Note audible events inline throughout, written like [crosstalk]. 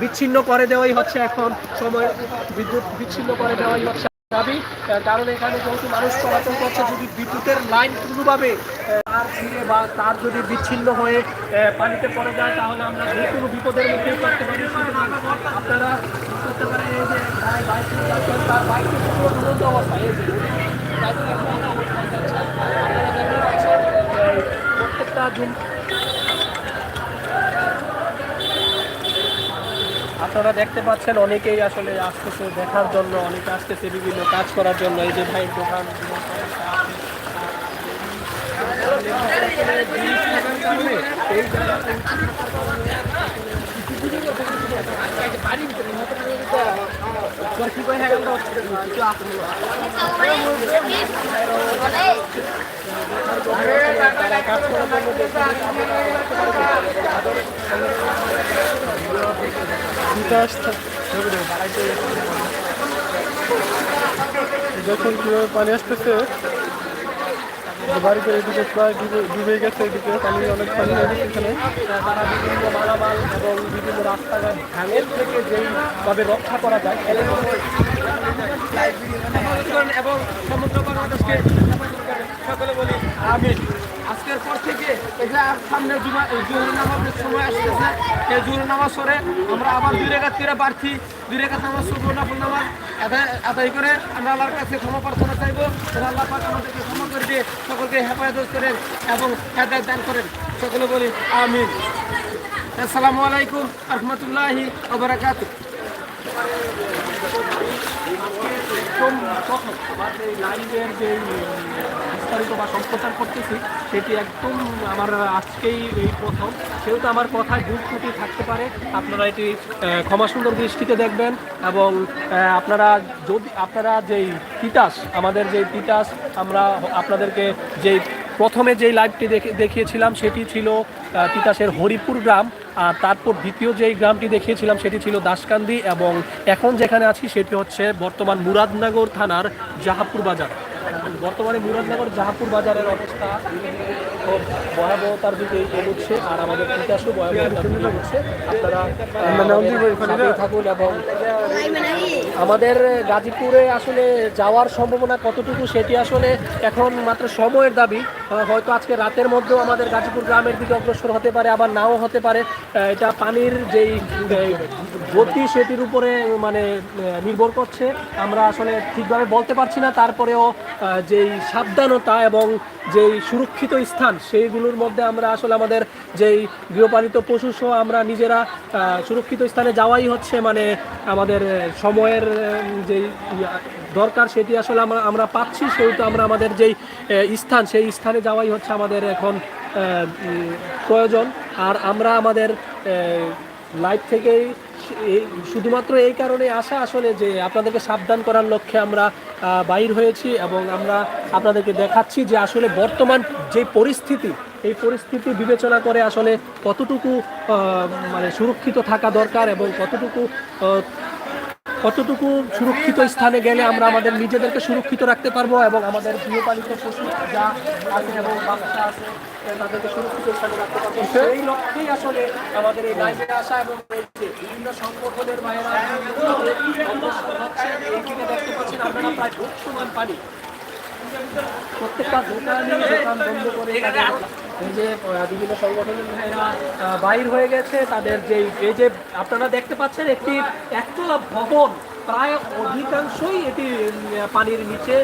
বিচ্ছিন্ন করে দেওয়াই হচ্ছে এখন সময়, বিদ্যুৎ বিচ্ছিন্ন করে দেওয়াই হচ্ছে দাবি। কারণ এখানে যেহেতু মানুষ চলাচল করছে, যদি বিদ্যুতের লাইন কোনোভাবে তার ছিঁড়ে বা তার যদি বিচ্ছিন্ন হয়ে পানিতে পড়ে যায়, তাহলে আমরা যে কোনো বিপদের মুখে পড়তে পারি। আপনারা করতে পারেন এই যে তার অবস্থা এই যে বাইকের এমন অবস্থায় যাচ্ছে। আপনারা দেখতে পাচ্ছেন, এই প্রত্যেকটা জুম আপনারা দেখতে পাচ্ছেন অনেকেই আসলে আসতেছে দেখার জন্য, অনেকে আসতেছে বিভিন্ন কাজ করার জন্য। এই যে ভাই দোকান কাজ যখন কীভাবে পানি আসতেছে বাড়িতে এদিকে প্রায় ডুবে ডুবে গেছে এদিকে পানি অনেক পানি গেছে এখানে তারা বিভিন্ন মালামাল এবং বিভিন্ন রাস্তাঘাট ভাঙের থেকে যেইভাবে রক্ষা করা যায় এবং বাংলাদেশকে সকলে বলি আমি আজকের পর থেকে আর সামনে এই নামাজের সময় আসতেছে। এই জোহর নামাজ সরে আমরা আবার দুই রেখাত করে বাড়ছি দুই রেখাত নামাজ শুভ নামাজ আদায় করে আমরা আল্লাহর কাছে ক্ষমা প্রার্থনা চাইব আল্লাহ পাক আমাদেরকে ক্ষমা করে দিয়ে সকলকে হেফাজত করেন এবং হেদায়ত দান করেন। সকলে বলি, আমিন। আসসালামু আলাইকুম রহমতুল্লাহি ওবরাকাত আমার যে বিস্তারিত বা সম্প্রচার করতেছি সেটি একদম আমার আজকেই এই প্রথম। সেহেতু আমার কথায় ভুল ত্রুটি থাকতে পারে আপনারা এটি আহ, ক্ষমা সুন্দর দৃষ্টিতে দেখবেন এবং আপনারা যদি আপনারা যেই তিতাস আমাদের যেই তিতাস আমরা আপনাদেরকে যেই প্রথমে যেই লাইভটি দেখে দেখিয়েছিলাম সেটি ছিল তিতাসের হরিপুর গ্রাম আর তারপর দ্বিতীয় যেই গ্রামটি দেখিয়েছিলাম সেটি ছিল দাসকান্দি এবং এখন যেখানে আছি সেটি হচ্ছে বর্তমান মুরাদনগর থানার জাহাপুর বাজার। বর্তমানে মুরাদনগর জাহাপুর বাজারের অবস্থা খুব ভয়াবহতার দিকে এগোচ্ছে আর আমাদের তিতাসও ভয়াবহতার দিকে এগোচ্ছে। আপনারা থাকুন এবং আমাদের গাজীপুরে আসলে যাওয়ার সম্ভাবনা কতটুকু সেটি আসলে এখন মাত্র সময়ের দাবি। হয়তো আজকে রাতের মধ্যেও আমাদের গাজীপুর গ্রামের দিকে অগ্রসর হতে পারে আবার নাও হতে পারে। এটা পানির যেই গতি সেটির উপরে মানে নির্ভর করছে। আমরা আসলে ঠিকভাবে বলতে পারছি না, তারপরেও যেই সাবধানতা এবং যেই সুরক্ষিত স্থান, সেইগুলোর মধ্যে আমরা আসলে আমাদের যেই গৃহপালিত পশু সহ আমরা নিজেরা সুরক্ষিত স্থানে যাওয়াই হচ্ছে মানে আমাদের সময়ের যেই দরকার, সেটি আসলে আমরা আমরা পাচ্ছি, সেহেতু আমরা আমাদের যেই স্থান, সেই স্থানে যাওয়াই হচ্ছে আমাদের এখন প্রয়োজন। আর আমরা আমাদের লাইফ থেকেই শুধুমাত্র এই কারণে আসা আসলে যে আপনাদেরকে সাবধান করার লক্ষ্যে আমরা বাইর হয়েছি এবং আমরা আপনাদেরকে দেখাচ্ছি যে আসলে বর্তমান যে পরিস্থিতি, এই পরিস্থিতি বিবেচনা করে আসলে কতটুকু মানে সুরক্ষিত থাকা দরকার এবং কতটুকু কতটুকু সুরক্ষিত স্থানে গেলে আমরা আমাদের নিজেদেরকে সুরক্ষিত রাখতে পারব এবং আমাদের গৃহপালিত পশু যা আছে এবং বাচ্চা আছে তাদেরকে সুরক্ষিত স্থানে রাখতে পারব। সেই লক্ষ্যেই আসলে আমাদের এই লাইভে আসা এবং বিভিন্ন সংগঠনের বাইরে দেখতে পাচ্ছেন, আপনারা প্রায় বুক সমান পানি। প্রত্যেকটা দোকানই দোকান বন্ধ করে এই যে বিভিন্ন সংগঠনের ভাইরা বাইর হয়ে গেছে। তাদের যে এই যে আপনারা দেখতে পাচ্ছেন, একটি একতলা ভবন প্রায় অধিকাংশই এটি পানির নিচে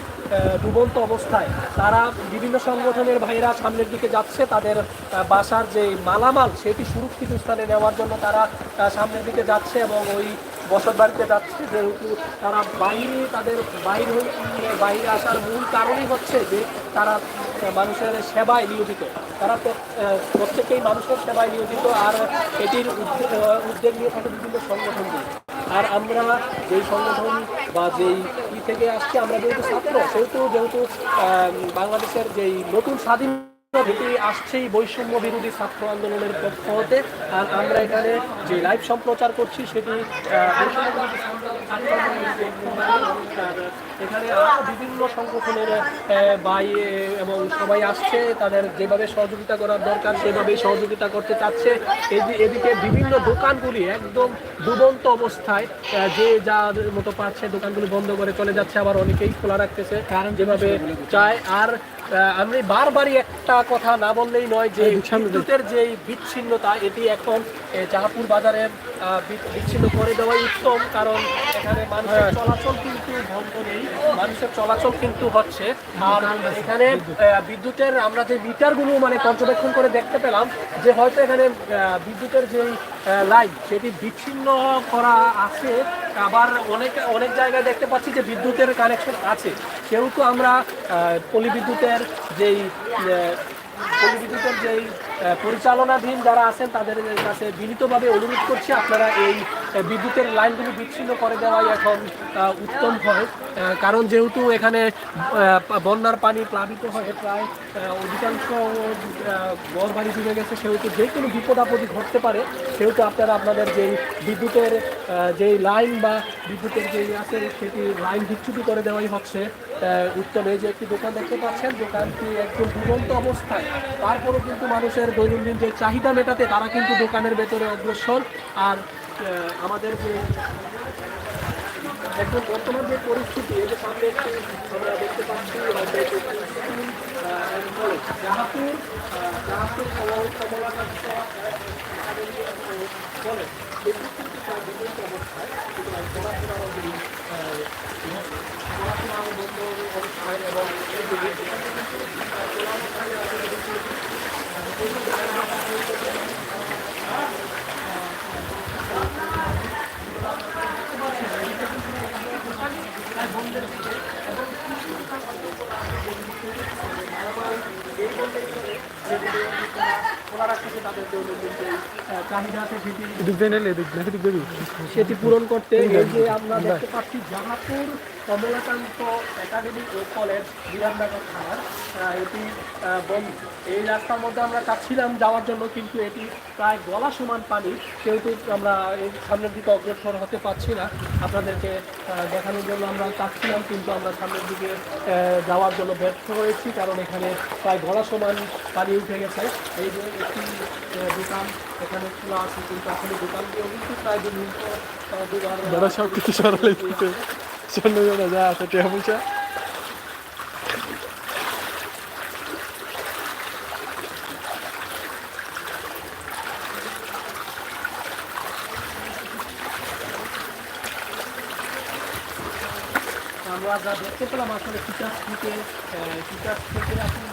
ডুবন্ত অবস্থায়। তারা বিভিন্ন সংগঠনের ভাইরা সামনের দিকে যাচ্ছে। তাদের বাসার যে মালামাল, সেটি সুরক্ষিত স্থানে নেওয়ার জন্য তারা সামনের দিকে যাচ্ছে এবং ওই বসত বাড়িতে যাচ্ছে। যেহেতু তারা বাইরে, তাদের বাইরে বাইরে আসার মূল কারণই হচ্ছে যে তারা মানুষের সেবায় নিয়োজিত। তারা প্রত্যেকেই মানুষের সেবায় নিয়োজিত আর এটির উদ্যোগ নিয়ে থাকে বিভিন্ন সংগঠনগুলি আর আমরা যেই সংগঠন বা যেই ই থেকে আসছি, আমরা যেহেতু ছাত্র, সেহেতু যেহেতু বাংলাদেশের যেই নতুন স্বাধীন এটি আসছেই বৈষম্য বিরোধী ছাত্র আন্দোলনের পক্ষ হতে, আর আমরা এখানে যে লাইভ সম্প্রচার করছি, সেটি এখানে আরও বিভিন্ন সংগঠনের ভাই এবং সবাই আসছে। তাদের যেভাবে সহযোগিতা করার দরকার সেভাবেই সহযোগিতা করতে চাচ্ছে। এদি- এদিকে বিভিন্ন দোকানগুলি একদম ডুবন্ত অবস্থায় যে যার মতো পাচ্ছে দোকানগুলি বন্ধ করে চলে যাচ্ছে আবার অনেকেই খোলা রাখতেছে কারণ যেভাবে চায়। আর আমি বারবারই একটা কথা না বললেই নয় যে বিদ্যুতের যে বিচ্ছিন্নতা এটি এখন জাহাপুর বাজারের বিচ্ছিন্ন করে দেওয়াই উত্তম কারণ এখানে মানুষের চলাচল কিন্তু বন্ধ নেই মানুষের চলাচল কিন্তু হচ্ছে। আর এখানে বিদ্যুতের আমরা যে মিটারগুলো মানে পর্যবেক্ষণ করে দেখতে পেলাম যে হয়তো এখানে বিদ্যুতের যে লাইন সেটি বিচ্ছিন্ন করা আছে। আবার অনেক অনেক জায়গায় দেখতে পাচ্ছি যে বিদ্যুতের কানেকশন আছে। সেহেতু আমরা পল্লী বিদ্যুতের যেই পল্লী বিদ্যুতের যেই পরিচালনাধীন যারা আছেন তাদের কাছে বিনীতভাবে অনুরোধ করছি আপনারা এই বিদ্যুতের লাইনগুলি বিচ্ছিন্ন করে দেওয়াই এখন উত্তম হয়। কারণ যেহেতু এখানে বন্যার পানি প্লাবিত হয়ে প্রায় অধিকাংশ ঘর বাড়ি ডুবে গেছে, সেহেতু যে কোনো বিপদ আপদই ঘটতে পারে। সেহেতু আপনারা আপনাদের যেই বিদ্যুতের যেই লাইন বা বিদ্যুতের যেই আছে, সেটি লাইন বিচ্যুতি করে দেওয়াই হচ্ছে। উত্তম যে একটি দোকান দেখতে পাচ্ছেন, দোকানটি একদম দুরন্ত অবস্থায়। তারপরেও কিন্তু মানুষের দৈনন্দিন যে চাহিদা মেটাতে, তারা কিন্তু দোকানের ভেতরে অগ্রসর। আর আমাদের যে একদম বর্তমান যে পরিস্থিতি যে সামনে একটি আমরা দেখতে পাচ্ছি, হয়তো এটি। জাহাপুর জাহাপুর কলেজ এটি কিন্তু প্রায় বিপরীত অবস্থায় সুতরাং পড়াশোনার যে, আহ, পড়াশোনার বন্ধ অবস্থায় এবং এই যে খোলা রাখতেছে তাদের দৈনন্দিন যে আহ, চাহিদা আছে সেটি পূরণ করতে এই যে আমরা দেখতে পাচ্ছি জাহাপুর কমলাকান্ত একাডেমি ও কলেজ বিরামনগর থানার এটি এই রাস্তার মধ্যে আমরা চাচ্ছিলাম যাওয়ার জন্য, কিন্তু এটি প্রায় গলা সমান পানি, সেহেতু আমরা এই সামনের দিকে অগ্রসর হতে পারছি না। আপনাদেরকে দেখানোর জন্য আমরা চাচ্ছিলাম, কিন্তু আমরা সামনের দিকে যাওয়ার জন্য ব্যর্থ হয়েছি, কারণ এখানে প্রায় গলা সমান পানি উঠে গেছে। এই যে একটি দোকান, এখানে খোলা আছে, কিন্তু আসলে দোকান দিয়ে কিন্তু প্রায় দু মিনিট দাদা সব কিছু সরালে দিতে শূন্য জনা যা আছে, টিয়া আমরা যা দেখতে পেলাম আসলে টিচার্স থেকে টিচার্স থেকে আসলে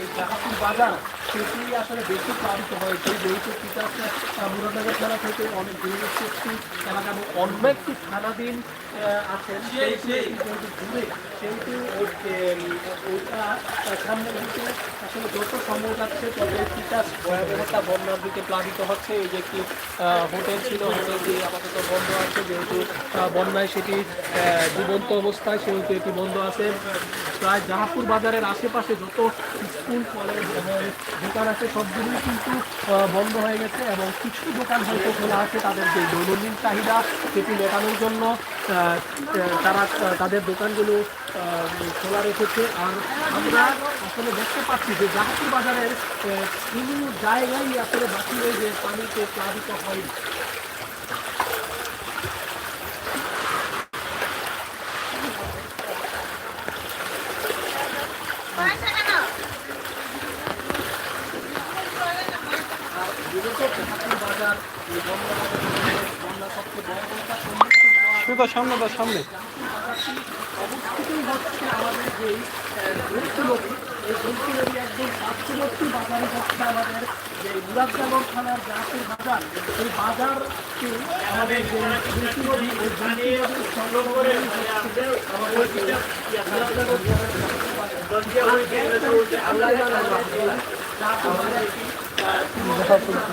এই জাহাপুর বাজার সেটি আসলে বেশি প্লাবিত হয়েছে। যেহেতু টিচার্স মুরাদনগর থানা থেকে অনেক দূরবর্তী এলাকা এবং অন্য একটি থানাধীন আছেন দূরে সেহেতু আহ, সামনের দিকে আসলে যত সম্ভব যাচ্ছে তবে টিচার্স ভয়াবহতা বন্যার দিকে প্লাবিত হচ্ছে। এই যে একটি হোটেল ছিল হোটেলটি আপাতত বন্ধ আছে যেহেতু বন্যায় সেটি জীবন্ত অবস্থায় সেহেতু এটি বন্ধ আছে। প্রায় জাহাপুর বাজারের আশেপাশে যত স্কুল, কলেজ এবং দোকান আছে, সবগুলোই কিন্তু বন্ধ হয়ে গেছে এবং কিছু দোকান হয়তো খোলা আছে তাদের যে দৈনন্দিন চাহিদা সেটি মেটানোর জন্য তারা, তাদের দোকানগুলো খোলা রেখেছে। আর আমরা আসলে দেখতে পাচ্ছি যে জাহাপুর বাজারের কোনো জায়গায় আসলে বাকি নেই যে পানিতে প্লাবিত হয়নি বিগত জাহাপুর বাজার এই বন্যা বাজার বন্যা সবচেয়ে বড় সমস্যার সম্মুখীন হওয়ার শুধু সামনে তার সামনে আমাদের যে নদী এই হচ্ছে আমাদের যে মুরাদনগর থানার জাহাপুর বাজার এই আমাদের যে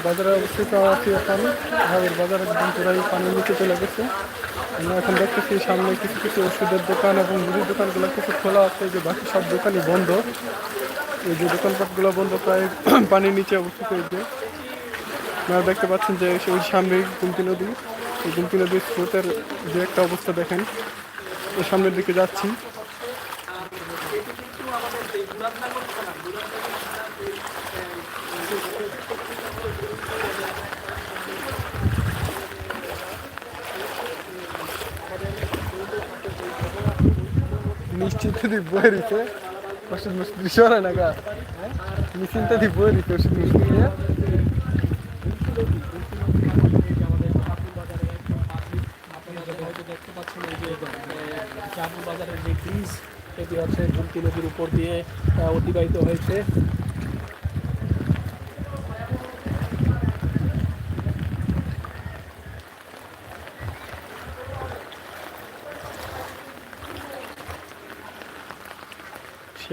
বাজার। অবস্থিত আছি এখন। জাহাপুর বাজারে একদম পুরাই পানি নিচে চলে গেছে। আমরা এখন দেখতেছি সামনে কিছু কিছু ওষুধের দোকান এবং মুদির দোকানগুলো কিছু খোলা আছে। যে বাকি সব দোকানই বন্ধ। এই যে দোকানপাটগুলো বন্ধ, প্রায় [clears throat] পানির নিচে অবস্থিত এই যে। আপনারা দেখতে পাচ্ছেন যে ওই সামনে গুমতি নদী। এই গুমতি নদীর স্রোতের যে একটা অবস্থা দেখেন। ওই সামনের দিকে যাচ্ছি। নিশ্চিত দিব দিছে ওষুধ মুসলি সরে না গা। নিশ্চিন্ত দিব দিছে ওষুধ মুসলি বাজারের যে ব্রিজ এটি হচ্ছে গুমতি নদীর উপর দিয়ে অতিবাহিত হয়েছে।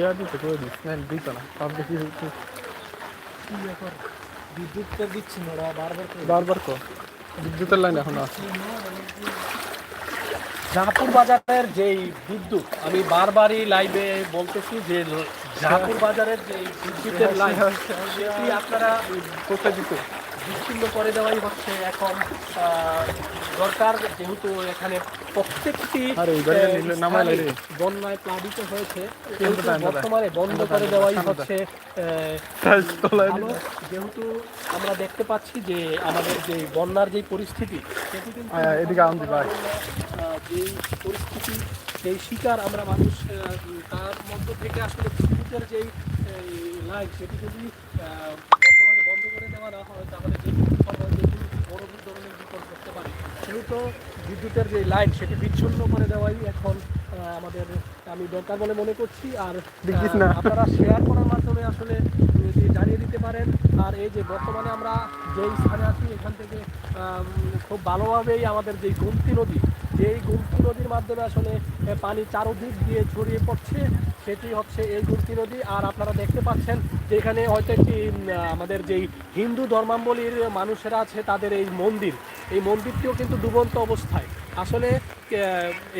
শেয়ার দিতে করে দিস। না দিত না। সব দেখি হচ্ছে দিচ্ছি না ওরা বারবার বারবার কর। বিদ্যুতের লাইন এখন আছে। জাহাপুর বাজারের যেই বিদ্যুৎ আমি বারবারই লাইভে বলতেছি যে জাহাপুর বাজারের যে বিদ্যুতের লাইন সেটি আপনারা কোথায় দিতে? বিচ্ছিন্ন করে দেওয়াই হচ্ছে এখন দরকার যেহেতু এখানে প্রত্যেকটি। বন্যায় প্লাবিত হয়েছে। বর্তমানে বন্ধ করে দেওয়াই হচ্ছে যেহেতু আমরা দেখতে পাচ্ছি যে আমাদের যে বন্যার যে পরিস্থিতি সেটি কিন্তু। আহ, যেই পরিস্থিতি সেই শিকার আমরা মানুষ তার মধ্য থেকে আসলে যেই লাইফ সেটি যদি আহ, বর্তমানে বন্ধ করে দেওয়া না হয় তাহলে যে কোনো সময় যে কোনো বড় ধরনের বিপদ করতে পারে সেহেতু বিদ্যুতের যে লাইন সেটি বিচ্ছিন্ন করে দেওয়াই এখন আমাদের আমি দরকার বলে মনে করছি। আর আপনারা শেয়ার করার মাধ্যমে আসলে জানিয়ে দিতে পারেন। আর এই যে বর্তমানে আমরা যেই স্থানে আছি এখান থেকে খুব ভালোভাবেই আমাদের যেই গোমতী নদী যেই গোমতী নদীর মাধ্যমে আসলে পানি চারদিক দিয়ে ছড়িয়ে পড়ছে সেটি হচ্ছে এই গোমতী নদী। আর আপনারা দেখতে পাচ্ছেন যে এখানে হয়তো একটি আমাদের যেই হিন্দু ধর্মাবলীর মানুষেরা আছে তাদের এই মন্দির। এই মন্দিরটিও কিন্তু ডুবন্ত অবস্থায়। আসলে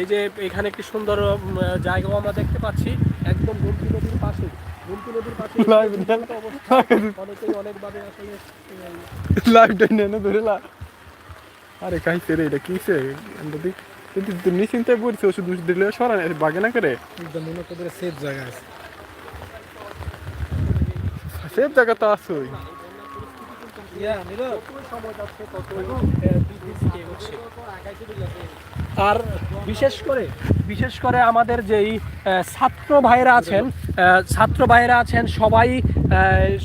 এই যে এখানে একটি সুন্দর জায়গাও আমরা দেখতে পাচ্ছি একদম গোমতী নদীর পাশে। গোমতী নদীর পাশে অনেকেই অনেকভাবে আসলে ধরে আরে কাহিছে রে এটা কিসে? যদি কিন্তু তুমি নিশ্চিন্তায় পড়ছে ওষুধ মুষুধ দিলে সরা বাগে না করে? একদম মনে করে সেফ জায়গা আছে। সেফ জায়গা তো আসুই ইয়া নীরব। সময় যাচ্ছে ততই আর বিশেষ করে বিশেষ করে আমাদের যেই ছাত্র ভাইয়েরা আছেন ছাত্র ভাইয়েরা আছেন, সবাই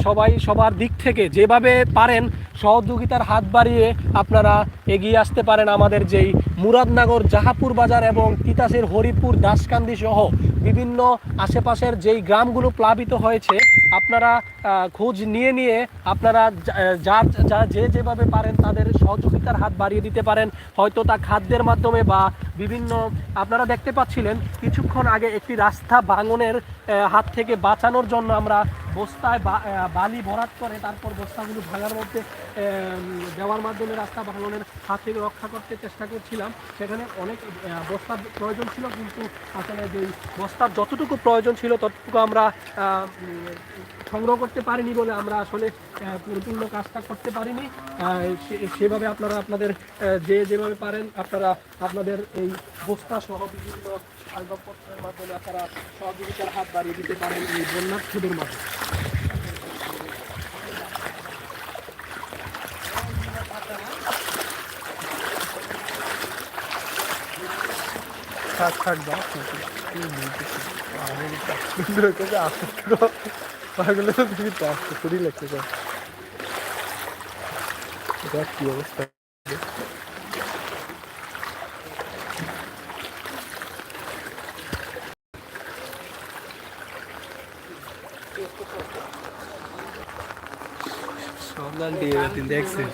সবাই সবার দিক থেকে যেভাবে পারেন সহযোগিতার হাত বাড়িয়ে আপনারা এগিয়ে আসতে পারেন আমাদের যেই মুরাদনগর জাহাপুর বাজার এবং তিতাসের হরিপুর, দাসকান্দি সহ বিভিন্ন আশেপাশের যেই গ্রামগুলো প্লাবিত হয়েছে, আপনারা খোঁজ নিয়ে নিয়ে আপনারা যার যা, যে যেভাবে পারেন তাদের সহযোগিতার হাত বাড়িয়ে দিতে পারেন। হয়তো তা খাদ্যের মাধ্যমে বা বিভিন্ন, আপনারা দেখতে পাচ্ছিলেন, কিছুক্ষণ আগে একটি রাস্তা ভাঙনের হাত থেকে বাঁচানোর জন্য আমরা বস্তায় বালি ভরাট করে তারপর বস্তাগুলো ভাঙার মধ্যে দেওয়ার মাধ্যমে রাস্তা ভাঙনের হাত থেকে রক্ষা করতে চেষ্টা করছিলাম। সেখানে অনেক বস্তার প্রয়োজন ছিল, কিন্তু আসলে যেই বস্তার যতটুকু প্রয়োজন ছিল, ততটুকু আমরা সংগ্রহ করতে পারিনি বলে আমরা আসলে পরিপূর্ণ কাজটা করতে পারিনি। সেভাবে আপনারা আপনাদের যে যেভাবে পারেন, আপনারা আপনাদের এই বস্তা সহ বিভিন্ন আসবাবপত্রের মাধ্যমে আপনারা সহযোগিতার হাত বাড়িয়ে দিতে পারেন এই বন্যার্থীদের পাগলে তো তুমি স্যার দেখ কি অবস্থা? Ay, at index eh.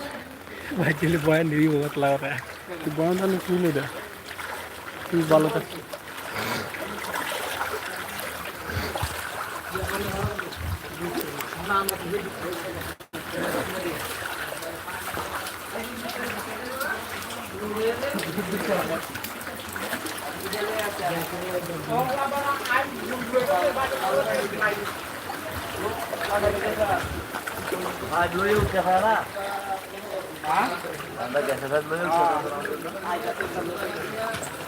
Bakit yung lubuhan, hindi mo at Laura. Lubuhan na ng sulod ah. Thank you. রে তুই ভালো থাক আজ